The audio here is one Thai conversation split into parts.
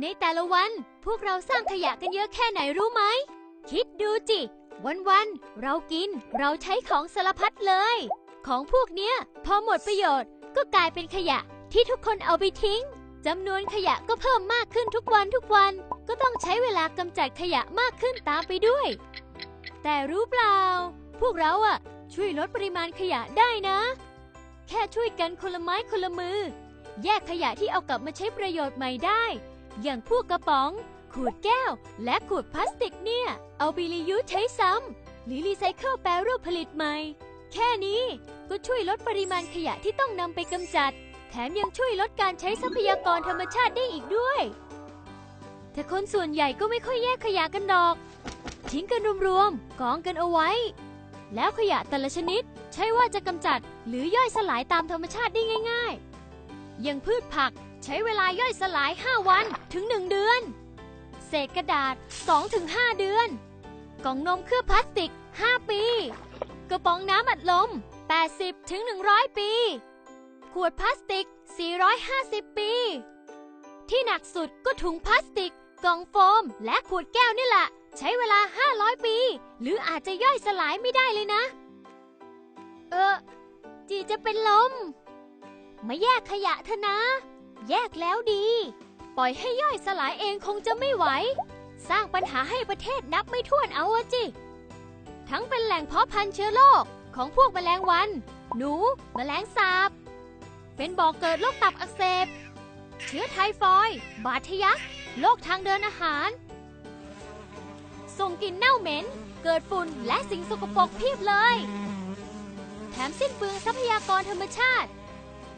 ในแต่ละวันพวกเราสร้างขยะกันเยอะแค่ไหนรู้ไหม คิดดูจิ วันๆเรากินเราใช้ของสารพัดเลย ของพวกเนี้ย พอหมดประโยชน์ก็กลายเป็นขยะที่ทุกคนเอาไปทิ้งจำนวนขยะก็เพิ่มมากขึ้นทุกวันทุกวัน ก็ต้องใช้เวลากำจัดขยะมากขึ้นตามไปด้วย แต่รู้เปล่า พวกเราอะช่วยลดปริมาณขยะได้นะ แค่ช่วยกันคนละไม้คนละมือ แยกขยะที่เอากลับมาใช้ประโยชน์ใหม่ได้ อย่างพวกกระป๋อง ขวดแก้ว และขวดพลาสติกเนี่ย เอาไปรียูใช้ซ้ำหรือรีไซเคิลแปรรูปผลิตใหม่ แค่นี้ก็ช่วยลดปริมาณขยะที่ต้องนำไปกำจัด แถมยังช่วยลดการใช้ทรัพยากรธรรมชาติได้อีกด้วย แต่คนส่วนใหญ่ก็ไม่ค่อยแยกขยะกันดอก ทิ้งกันรวมๆกองกันเอาไว้ แล้วขยะแต่ละชนิด ใช่ว่าจะกำจัดหรือย่อยสลายตามธรรมชาติได้ง่าย ๆ อย่างพืชผัก ใช้เวลาย่อยสลาย 5 วันถึง 1 เดือน เศษกระดาษ 2-5 เดือน กล่องนมเคลือบพลาสติก 5 ปี กระป๋องน้ำอัดลม 80ถึง100 ปี ขวดพลาสติก 450 ปี ที่หนักสุดก็ถุงพลาสติก กล่องโฟม และขวดแก้วนี่แหละใช้เวลา 500 ปี หรืออาจจะย่อยสลายไม่ได้เลยนะ เออ จีจะเป็นลม มาแยกขยะเถอะนะ แยกแล้วดี ปล่อยให้ย่อยสลายเองคงจะไม่ไหว สร้างปัญหาให้ประเทศนับไม่ถ้วนเอาอะจิ ทั้งเป็นแหล่งเพาะพันธุ์เชื้อโรคของพวกแมลงวัน หนูแมลงสาบ เป็นบ่อกเกิดโรคตับอักเสบ เชื้อไทฟอยด์บาดทะยักโรคทางเดินอาหาร ส่งกลิ่นเน่าเหม็น เกิดฝุ่นและสิ่งสกปรกเพียบเลย แถมสิ้นเปลืองทรัพยากรธรรมชาติ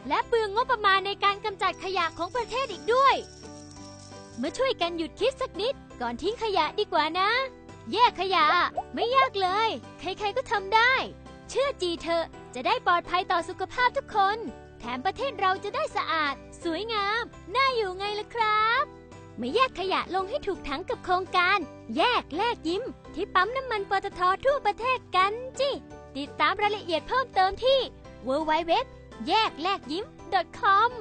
และเปลืองงบประมาณในการกำจัดขยะของประเทศอีกด้วย มาช่วยกันหยุดคิดสักนิด ก่อนทิ้งขยะดีกว่านะ แยกขยะไม่ยากเลย ใครๆก็ทำได้ เชื่อจีเถอะจะได้ปลอดภัยต่อสุขภาพทุกคน แถมประเทศเราจะได้สะอาด สวยงาม น่าอยู่ไงล่ะครับมาแยกขยะลงให้ถูกถังกับโครงการ แยกแลกยิ้ม ที่ปั๊มน้ำมันปตททั่วประเทศกันจิติดตามรายละเอียดเพิ่มเติมที่ www แยกแลกยิ้ม .com